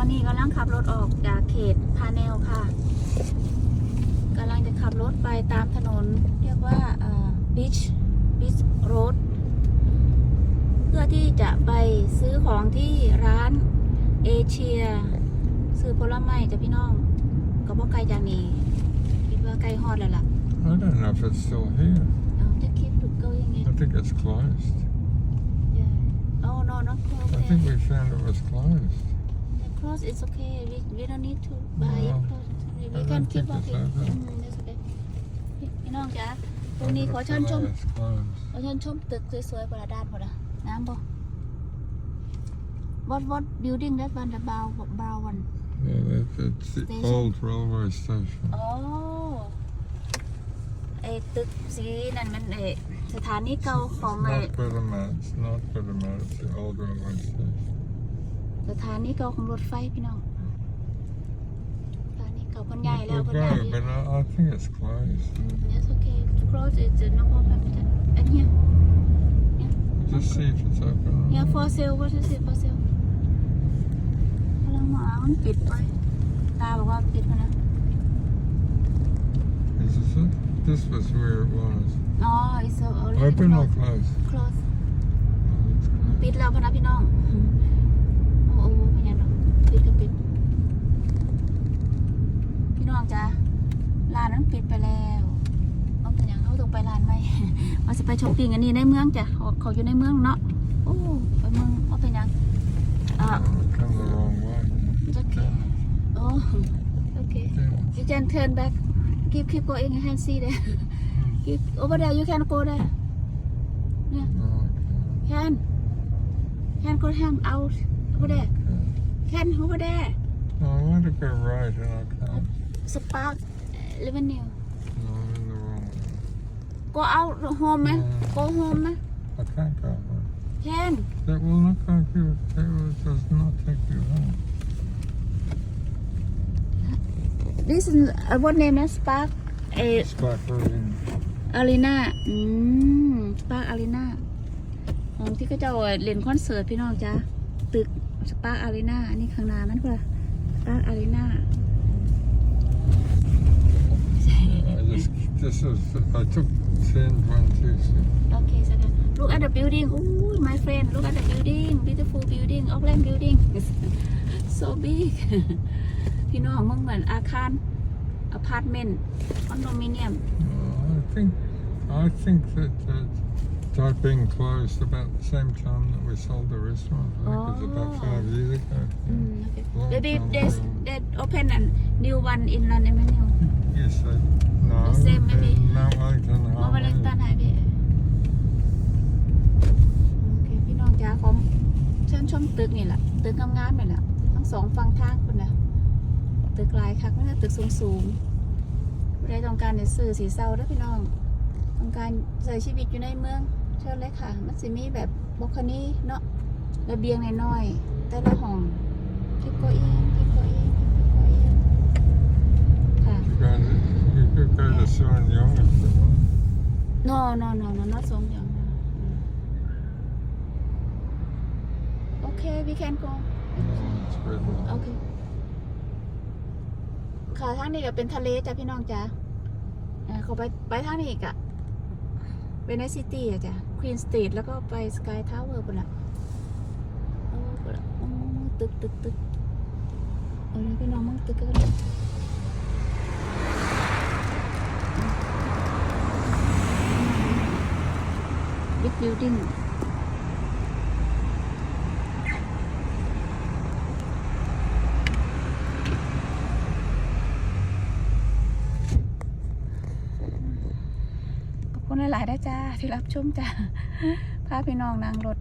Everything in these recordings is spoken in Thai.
อนนี้กำลังขับรถออกจากเขตพาเนลค่ะกำลังจะขับรถไปตามถนนเรียกว่าบีชบีชโรดเพื่อที่จะไปซื้อของที่ร้านเอเชีย ซื้อผลไม้จ้ะพี่น้องก็บ่ไกลจากนี้ คิดว่าใกล้ฮอดแล้วล่ะ I don't know if it's still here. เอาจะคลิปถูกเก้ายังไง I think it's closed. Yeah. Oh no not close I think we found it was closed. The close is okay. We we don't need to buy it No. close. We I can don't keep think walking. it's open. อืม that's okay. พี่น้องจ๋าตรงนี้ขอเชิญชม It's closed. ขอเชิญชมตึกสวยๆบนด้านบนอ่ะน้ำบ่ What what building that one the brown brown one Yeah, it's, it's the Station. old railway station. อ๋อไอ้ตึกสีนั่นมันไอ้สถานีเก่าของไอ้ Not Buttermat. It's not Buttermat. It's the old railway station. สถานีเก่าของรถไฟพี่น้องสถานีเก่าคนใหญ่แล้ว We'll คนใหญ่ go, but I, I think it's closed. Mm, Yes, okay. Close is uh, no problem. And here, Just see if it's open. yeah, for sale. What is it for sale? กำลังหมามันปิดไว้ตาบอกว่าปิดไปนะ Is this it? This was where it was. อ๋อ it's already Open or closed. closed closed ปิดแล้วพะนะพี่น้อง โอ้โหเป็นยังไงปิดก็ปิด พี่ น้องจ้ะร้านนั้นปิดไปแล้วเอาเป็นยังเขาต้องไปร้านไหมว่าจะไปช้อปปิ้งอันนี้ในเมืองจ้ะเขาเขาอยู่ในเมืองเนาะโอ้ไปเมืองเอาเป็นยังอ่า Oh, come the wrong way. It's okay. Oh, okay. Yeah. You can turn back. Keep keep going. I can see there. Keep over there. You can go there. Oh, okay. Can. Can go hand out over there. Can over there. No, I want to go right and I can't. Spark Avenue. No, I'm in the wrong way. Go out home, man. Mm. Go home, man. I can't go home. Can. That will not go you. That will, does not take you home. This is uh, what name? นะ Spark. A Sparkling. อารีนาอืมสปาร์คอารีนาของที่เขาเจะเล่นคอนเสิร์ตพี่น้องจ้าตึกสปาร์คอารีนาอันนี้ข้างหน้ามันเพื่อสปาร์คอารีนา this is, I took 10, 1, 2, 6. โอเคสัก look at the building อู้ my friend look at the building beautiful building Auckland building so big พี่น้องมึงเหมือนอาคารอพาร์ตเมนต์คอนโดมิเนียม Uh, I think, I think that uh, they've been closed about the same time that we sold the restaurant. I think it was about Oh. five years ago. อืมโอเค Long maybe time they ago. they open a new one in London Avenue Yes, they, no. The same, maybe. in Mount Wellington มาวันเล็กตัน Harbour. หายไปโอเคพี่น้องจ้าผมเชิญชมตึกนี่แหละตึกงามๆนี่แหละทั้งสองฝั่งทางคุณนะตึกหลายคักนะตึกสูงๆผู้ใดต้องการในซื้อสีเศร้าเด้อพี่น้อง ต้องการใช้ชีวิตอยู่ในเมือง เชิญเลยค่ะ มันจะมีแบบบล็อกคนี้เนาะระเบียงน้อยๆแต่ละห้องคิปโกอิงคิปโกอิงคิปโกอิงค่ะ You could go to- You could go to Suanyong if you want. No, no, no, no, not so young. No. Okay, we can go. No, it's red line. Okay. ค่ะทางนี้ก็เป็นทะเลจ้ะพี่น้องจ้ะเอ่อเขาไปไปทางนี้อีกอะ เวนิสซิตี้อะจ้ะควีนสตรีทแล้วก็ไปสกายทาวเวอร์ปุ่นละโอ้ปุ่นละตึกตึกตึกเออพี่น้องมั่งตึกกันบิ๊กบิวดิ้ง ขอบคุณ หลายๆนะจ้าที่รับชมจ้าพาพี่น้องนั่งรถ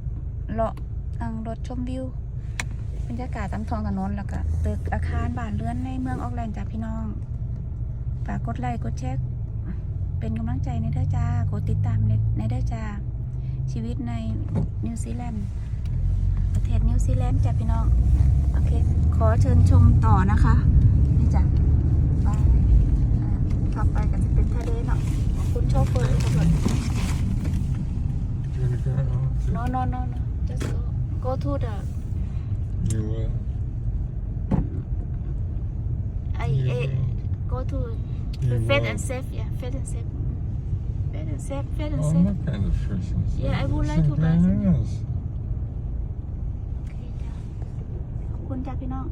เลาะนั่งรถชมวิวบรรยากาศตามท้องถนนแล้วก็ตึกอาคารบ้านเรือนในเมืองออกแลนด์จ้าพี่น้องฝากกดไลค์กดแชร์เป็นกำลังใจในเด้อจ้ากดติดตามในในเด้อจ้าชีวิตในนิวซีแลนด์ประเทศนิวซีแลนด์จ้าพี่น้อง โอเค ขอเชิญชมต่อนะคะ นี่จ้ะไปอ่าขับไปก็จะเป็นทะเลเนาะ คุณโชเฟอร์ตำรวจ You want to go? Oh, no no no no just go go to the You will. You eh, will. go to You Fed will. and safe yeah Fed and safe Fed and safe Fed and Oh, I'm safe not going to fish and stuff. Yeah, I would It's like to buy Simply some. is. โอเคจ้ะขอบคุณจ้าพี่น้อง